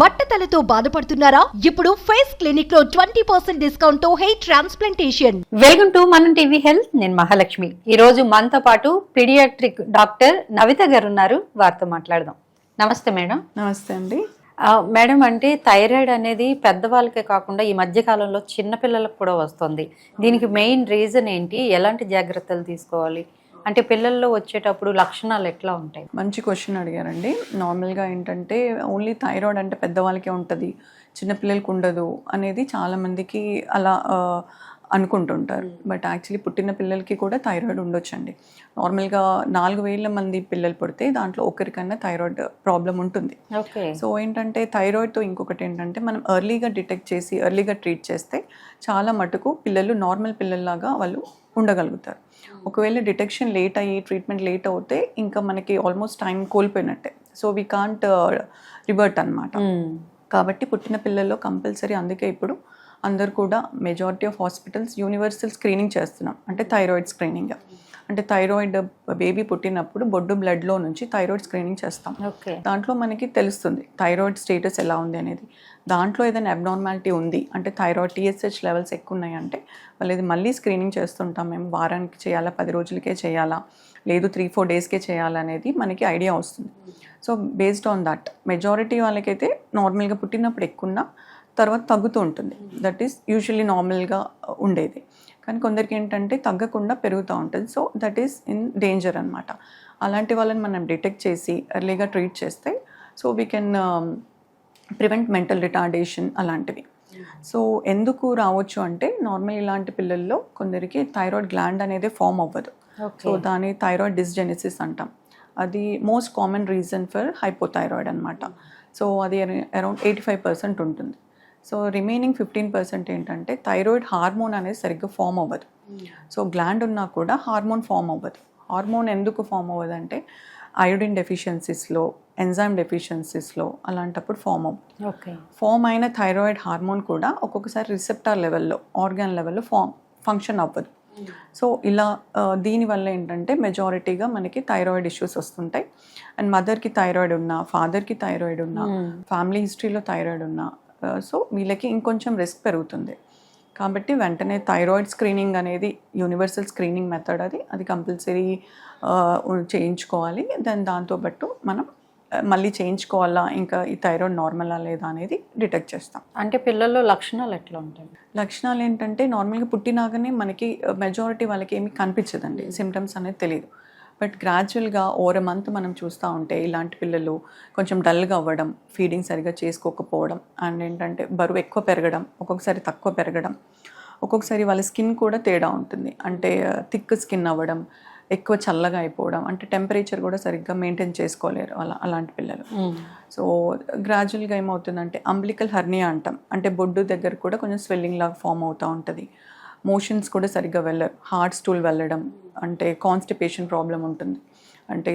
బట్టతలతో బాధపడుతున్నారా? ఇప్పుడు ఫేస్ క్లినిక్లో twenty percent డిస్కౌంట్తో hair transplantation. Welcome to Manam TV health. నేను మహాలక్ష్మి. ఈ రోజు మనతో పాటు పీడియాట్రిక్ డాక్టర్ నవిత గారు ఉన్నారు. వారితో మాట్లాడదాం. నమస్తే మేడం. నమస్తే అండి. మేడం అంటే థైరాయిడ్ అనేది పెద్దవాళ్ళకే కాకుండా ఈ మధ్య కాలంలో చిన్నపిల్లలకు కూడా వస్తుంది. దీనికి మెయిన్ రీజన్ ఏంటి? ఎలాంటి జాగ్రత్తలు తీసుకోవాలి? అంటే పిల్లల్లో వచ్చేటప్పుడు లక్షణాలు ఎట్లా ఉంటాయి? మంచి క్వశ్చన్ అడిగారండి. నార్మల్గా ఏంటంటే ఓన్లీ థైరాయిడ్ అంటే పెద్దవాళ్ళకే ఉంటుంది చిన్నపిల్లలకి ఉండదు అనేది చాలామందికి అలా అనుకుంటుంటారు. బట్ యాక్చువల్లీ పుట్టిన పిల్లలకి కూడా థైరాయిడ్ ఉండొచ్చండి. నార్మల్గా నాలుగు వేల మంది పిల్లలు పుడితే దాంట్లో ఒకరికన్నా థైరాయిడ్ ప్రాబ్లం ఉంటుంది. ఓకే. సో ఏంటంటే థైరాయిడ్తో ఇంకొకటి ఏంటంటే మనం ఎర్లీగా డిటెక్ట్ చేసి ఎర్లీగా ట్రీట్ చేస్తే చాలా మటుకు పిల్లలు నార్మల్ పిల్లల్లాగా వాళ్ళు ఉండగలుగుతారు. ఒకవేళ డిటెక్షన్ లేట్ అయ్యి ట్రీట్మెంట్ లేట్ అవుతే ఇంకా మనకి ఆల్మోస్ట్ టైం కోల్పోయినట్టే. సో వీ కాంట్ రివర్ట్ అన్నమాట. కాబట్టి పుట్టిన పిల్లల్లో కంపల్సరీ అందుకే ఇప్పుడు అందరు కూడా majority of hospitals universal screening చేస్తున్నాం. అంటే థైరాయిడ్ స్క్రీనింగ్ అంటే థైరాయిడ్ బేబీ పుట్టినప్పుడు బొడ్డు బ్లడ్లో నుంచి థైరాయిడ్ స్క్రీనింగ్ చేస్తాం. దాంట్లో మనకి తెలుస్తుంది థైరాయిడ్ స్టేటస్ ఎలా ఉంది అనేది. దాంట్లో ఏదైనా అబ్నార్మాలిటీ ఉంది అంటే థైరాయిడ్ టీఎస్హెచ్ లెవెల్స్ ఎక్కువ ఉన్నాయి అంటే వాళ్ళు ఇది మళ్ళీ స్క్రీనింగ్ చేస్తుంటాం మేము. వారానికి చేయాలా? పది రోజులకే చేయాలా? లేదు త్రీ ఫోర్ డేస్కే చేయాలా అనేది మనకి ఐడియా వస్తుంది. So based on that majority వాళ్ళకైతే నార్మల్గా పుట్టినప్పుడు ఎక్కువ తర్వాత తగ్గుతూ ఉంటుంది. దట్ ఈస్ యూజువల్లీ నార్మల్గా ఉండేది. కానీ కొందరికి ఏంటంటే తగ్గకుండా పెరుగుతూ ఉంటుంది. So that is in danger అనమాట అలాంటి వాళ్ళని మనం డిటెక్ట్ చేసి ఎర్లీగా ట్రీట్ చేస్తే so we can prevent mental retardation అలాంటివి. సో ఎందుకు రావచ్చు అంటే నార్మల్ ఇలాంటి పిల్లల్లో కొందరికి థైరాయిడ్ గ్లాండ్ అనేది ఫామ్ అవ్వదు. సో దాని థైరాయిడ్ డిస్జెనిసిస్ అంటాం. అది most common reason for hypothyroid అనమాట సో అది అరౌండ్ ఎయిటీ ఫైవ్ పర్సెంట్ ఉంటుంది. సో రిమైనింగ్ ఫిఫ్టీన్ పర్సెంట్ ఏంటంటే థైరాయిడ్ హార్మోన్ అనేది సరిగ్గా ఫామ్ అవ్వదు. సో గ్లాండ్ ఉన్నా కూడా హార్మోన్ ఫామ్ అవ్వదు. హార్మోన్ ఎందుకు ఫామ్ అవ్వదు అంటే అయోడిన్ డెఫిషియన్సీస్లో ఎంజైమ్ డెఫిషియన్సీస్లో అలాంటప్పుడు ఫామ్ అవ్వదు. ఓకే. ఫామ్ అయిన థైరాయిడ్ హార్మోన్ కూడా ఒక్కొక్కసారి రిసెప్టార్ లెవెల్లో ఆర్గాన్ లెవెల్లో ఫామ్ ఫంక్షన్ అవ్వదు. సో ఇలా దీనివల్ల ఏంటంటే మెజారిటీగా మనకి థైరాయిడ్ ఇష్యూస్ వస్తుంటాయి. అండ్ మదర్కి థైరాయిడ్ ఉన్నా ఫాదర్కి థైరాయిడ్ ఉన్నా ఫ్యామిలీ హిస్టరీలో థైరాయిడ్ ఉన్నా సో వీళ్ళకి ఇంకొంచెం రిస్క్ పెరుగుతుంది. కాబట్టి వెంటనే థైరాయిడ్ స్క్రీనింగ్ అనేది యూనివర్సల్ స్క్రీనింగ్ మెథడ్ అది అది కంపల్సరీ చేయించుకోవాలి. దాని దాంతోపాటు మనం ఆ, మళ్ళీ చేయించుకోవాలా? ఇంకా ఈ థైరాయిడ్ నార్మలా లేదా అనేది డిటెక్ట్ చేస్తాం. అంటే పిల్లల్లో లక్షణాలు ఎట్లా ఉంటాయి? లక్షణాలు ఏంటంటే నార్మల్గా పుట్టినాకనే మనకి మెజారిటీ వాళ్ళకి ఏమీ కనిపించదండి. సిమ్టమ్స్ అనేది తెలియదు బట్ గ్రాడ్యువల్గా ఓవర్ మంత్ మనం చూస్తూ ఉంటే ఇలాంటి పిల్లలు కొంచెం డల్గా అవ్వడం ఫీడింగ్ సరిగా చేసుకోకపోవడం అండ్ ఏంటంటే బరువు ఎక్కువ పెరగడం ఒక్కొక్కసారి తక్కువ పెరగడం ఒక్కొక్కసారి వాళ్ళ స్కిన్ కూడా తేడా ఉంటుంది. అంటే థిక్ స్కిన్ అవ్వడం ఎక్కువ చల్లగా అయిపోవడం అంటే టెంపరేచర్ కూడా సరిగ్గా మెయింటైన్ చేసుకోలేరు అలా అలాంటి పిల్లలు. సో గ్రాడ్యువల్గా ఏమవుతుందంటే అంబ్లికల్ హర్నియా అంటాం. అంటే బొడ్డు దగ్గర కూడా కొంచెం స్వెల్లింగ్ లాగా ఫామ్ అవుతూ ఉంటుంది. మోషన్స్ కూడా సరిగ్గా వెళ్ళరు హార్ట్ స్టూల్ వెళ్ళడం అంటే కాన్స్టిపేషన్ ప్రాబ్లం ఉంటుంది. అంటే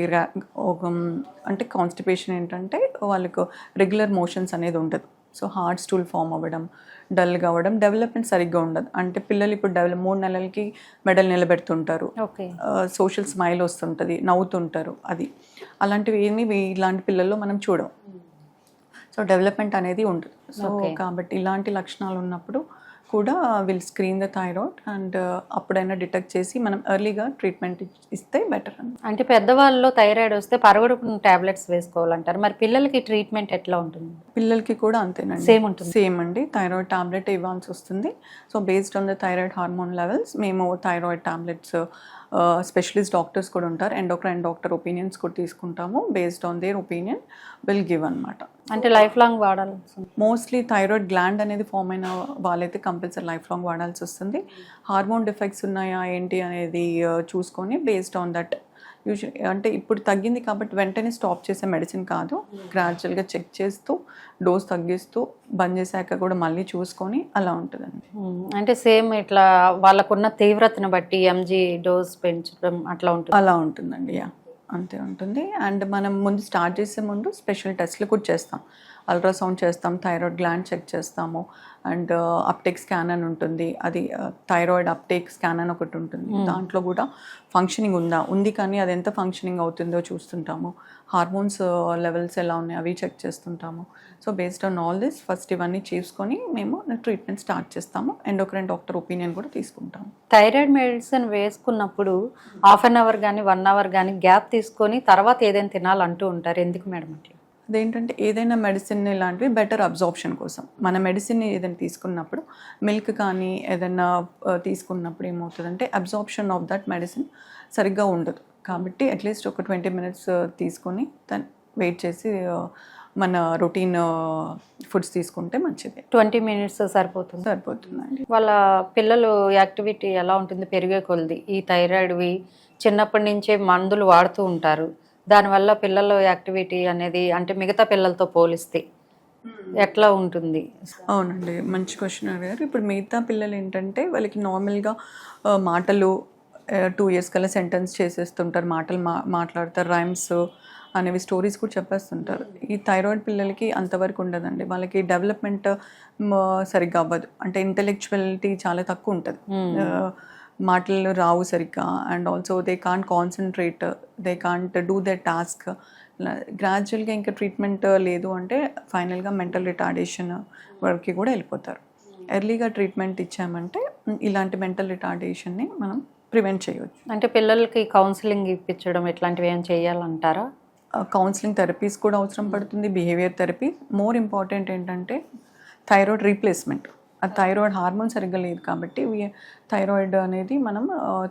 అంటే కాన్స్టిపేషన్ ఏంటంటే వాళ్ళకు రెగ్యులర్ మోషన్స్ అనేది ఉండదు. సో హార్ట్ స్టూల్ ఫామ్ అవ్వడం డల్గా అవ్వడం డెవలప్మెంట్ సరిగ్గా ఉండదు. అంటే పిల్లలు ఇప్పుడు డెవలప్ మూడు నెలలకి మెడల్ నిలబెడుతుంటారు. సోషల్ స్మైల్ వస్తుంటుంది నవ్వుతుంటారు అది. అలాంటివి ఏమి ఇలాంటి పిల్లల్లో మనం చూడం. సో డెవలప్మెంట్ అనేది ఉండదు. సో కాబట్టి ఇలాంటి లక్షణాలు ఉన్నప్పుడు కూడా will screen the thyroid and అప్పుడైనా డిటెక్ట్ చేసి మనం ఎర్లీగా ట్రీట్మెంట్ ఇస్తే బెటర్ అంటే పెద్దవాళ్ళలో థైరాయిడ్ వస్తే పరగడుపు టాబ్లెట్స్ వేసుకోవాలంటారు. మరి పిల్లలకి ట్రీట్మెంట్ ఎట్లా ఉంటుంది? పిల్లలకి కూడా అంతేనండి. Same ఉంటుంది. సేమ్ అండి. థైరాయిడ్ టాబ్లెట్ ఇవ్వాల్సి వస్తుంది. So based on the thyroid hormone levels మేము థైరాయిడ్ టాబ్లెట్స్ స్పెషలిస్ట్ డాక్టర్స్ కూడా ఉంటారు. ఎండోక్రైన్ డాక్టర్ ఒపీనియన్స్ కూడా తీసుకుంటాము. Based on their opinion will give అనమాట అంటే లైఫ్ లాంగ్ వాడాల్సి ఉంటుంది. మోస్ట్లీ థైరాయిడ్ గ్లాండ్ అనేది ఫామ్ అయిన వాళ్ళైతే కంపల్సరీ లైఫ్ లాంగ్ వాడాల్సి వస్తుంది. హార్మోన్ డిఫెక్ట్స్ ఉన్నాయా ఏంటి అనేది చూసుకొని బేస్డ్ ఆన్ దట్ యూజువల్ అంటే ఇప్పుడు తగ్గింది కాబట్టి వెంటనే స్టాప్ చేసే మెడిసిన్ కాదు. గ్రాడ్యువల్గా చెక్ చేస్తూ డోస్ తగ్గిస్తూ బంద్ చేశాక కూడా మళ్ళీ చూసుకొని అలా ఉంటుందండి. అంటే సేమ్ ఇట్లా వాళ్ళకున్న తీవ్రతను బట్టి ఎంజీ డోస్ పెంచడం అట్లా ఉంటుంది? అలా ఉంటుందండి. యా. అంతే ఉంటుంది. అండ్ మనం ముందు స్టార్ట్ చేసే ముందు స్పెషల్ టెస్ట్లు కూడా చేస్తాం. అల్ట్రాసౌండ్ చేస్తాం థైరాయిడ్ గ్లాండ్ చెక్ చేస్తాము. అండ్ అప్టేక్ స్కాన్ అని ఉంటుంది. అది థైరాయిడ్ అప్టేక్ స్కాన్ అని ఒకటి ఉంటుంది. దాంట్లో కూడా ఫంక్షనింగ్ ఉందా? ఉంది కానీ అది ఎంత ఫంక్షనింగ్ అవుతుందో చూస్తుంటాము. హార్మోన్స్ లెవెల్స్ ఎలా ఉన్నాయి అవి చెక్ చేస్తుంటాము. So based on all this first ఇవన్నీ చేసుకొని మేము ట్రీట్మెంట్ స్టార్ట్ చేస్తాము. ఎండోక్రైన్ డాక్టర్ ఒపీనియన్ కూడా తీసుకుంటాము. థైరాయిడ్ మెడిసిన్ వేసుకున్నప్పుడు హాఫ్ అన్ అవర్ కానీ వన్ అవర్ కానీ గ్యాప్ తీసుకొని తర్వాత ఏదైనా తినాలంటూ ఉంటారు. ఎందుకు మేడం అట్లా? అదేంటంటే ఏదైనా మెడిసిన్ ఇలాంటివి బెటర్ అబ్జార్ప్షన్ కోసం. మన మెడిసిన్ ఏదైనా తీసుకున్నప్పుడు మిల్క్ కానీ ఏదైనా తీసుకున్నప్పుడు ఏమవుతుందంటే అబ్జార్ప్షన్ ఆఫ్ దట్ మెడిసిన్ సరిగ్గా ఉండదు. కాబట్టి అట్లీస్ట్ ఒక ట్వంటీ మినిట్స్ తీసుకొని దాన్ని వెయిట్ చేసి మన రొటీన్ ఫుడ్స్ తీసుకుంటే మంచిది. ట్వంటీ మినిట్స్ సరిపోతుంది. సరిపోతుందండి. వాళ్ళ పిల్లలు యాక్టివిటీ ఎలా ఉంటుంది? పెరిగే కొలది. ఈ థైరాయిడ్వి చిన్నప్పటి నుంచే మందులు వాడుతూ ఉంటారు. దానివల్ల పిల్లల యాక్టివిటీ అనేది అంటే మిగతా పిల్లలతో పోలిస్తే ఎట్లా ఉంటుంది? అవునండి మంచి క్వశ్చన్ అడిగారు ఇప్పుడు మిగతా పిల్లలు ఏంటంటే వాళ్ళకి నార్మల్గా మాటలు టూ ఇయర్స్ కల్లా సెంటెన్స్ చేసేస్తుంటారు. మాటలు మా మాట్లాడతారు రైమ్స్ అనేవి స్టోరీస్ కూడా చెప్పేస్తుంటారు. ఈ థైరాయిడ్ పిల్లలకి అంతవరకు ఉండదండి. వాళ్ళకి డెవలప్మెంట్ సరిగ్గా అవ్వదు. అంటే ఇంటెలెక్చువలిటీ చాలా తక్కువ ఉంటుంది. ఆ, మాటలు రావు సరిగ్గా. And also they can't concentrate they can't do the task గ్రాడ్యువల్గా ఇంకా ట్రీట్మెంట్ లేదు అంటే ఫైనల్గా మెంటల్ రిటార్డేషన్ వరకు కూడా వెళ్ళిపోతారు. ఎర్లీగా ట్రీట్మెంట్ ఇచ్చామంటే ఇలాంటి మెంటల్ రిటార్డేషన్ని మనం ప్రివెంట్ చేయవచ్చు అంటే పిల్లలకి కౌన్సిలింగ్ ఇప్పించడం ఇట్లాంటివి ఏం చేయాలంటారా? కౌన్సిలింగ్ థెరపీస్ కూడా అవసరం పడుతుంది బిహేవియర్ థెరపీ మోర్ ఇంపార్టెంట్ ఏంటంటే థైరాయిడ్ రీప్లేస్మెంట్ ఆ థైరాయిడ్ హార్మోన్ సరిగ్గా లేదు కాబట్టి థైరాయిడ్ అనేది మనం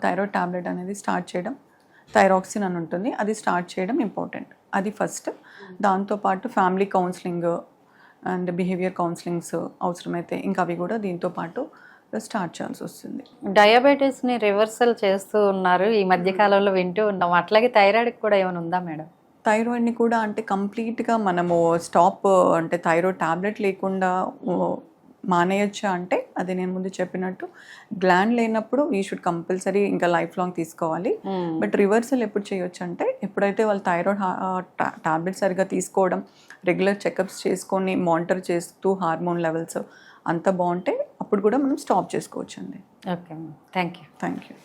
థైరాయిడ్ టాబ్లెట్ అనేది స్టార్ట్ చేయడం థైరాక్సిన్ అని ఉంటుంది అది స్టార్ట్ చేయడం ఇంపార్టెంట్ అది ఫస్ట్ దాంతోపాటు family counselling and behaviour counsellings అవసరమైతే ఇంకా అవి కూడా దీంతో పాటు స్టార్ట్ చేయాల్సి వస్తుంది. డయాబెటీస్ని రివర్సల్ చేస్తూ ఉన్నారు. ఈ మధ్య కాలంలో వింటూ ఉన్నాం. అట్లాగే థైరాయిడ్ కూడా ఏమైనా ఉందా మేడం? థైరాయిడ్ని కూడా అంటే కంప్లీట్గా మనము స్టాప్ అంటే థైరాయిడ్ టాబ్లెట్ లేకుండా మానేయొచ్చా అంటే అది నేను ముందు చెప్పినట్టు గ్లాండ్ లేనప్పుడు వీ షుడ్ కంపల్సరీ ఇంకా లైఫ్ లాంగ్ తీసుకోవాలి బట్ రివర్సల్ ఎప్పుడు చేయొచ్చు అంటే ఎప్పుడైతే వాళ్ళు థైరాయిడ్ టాబ్లెట్ సరిగా తీసుకోవడం రెగ్యులర్ చెకప్స్ చేసుకొని మానిటర్ చేస్తూ హార్మోన్ లెవెల్స్ అంత బాగుంటే అప్పుడు కూడా మనం స్టాప్ చేసుకోవచ్చు అండి okay thank you thank you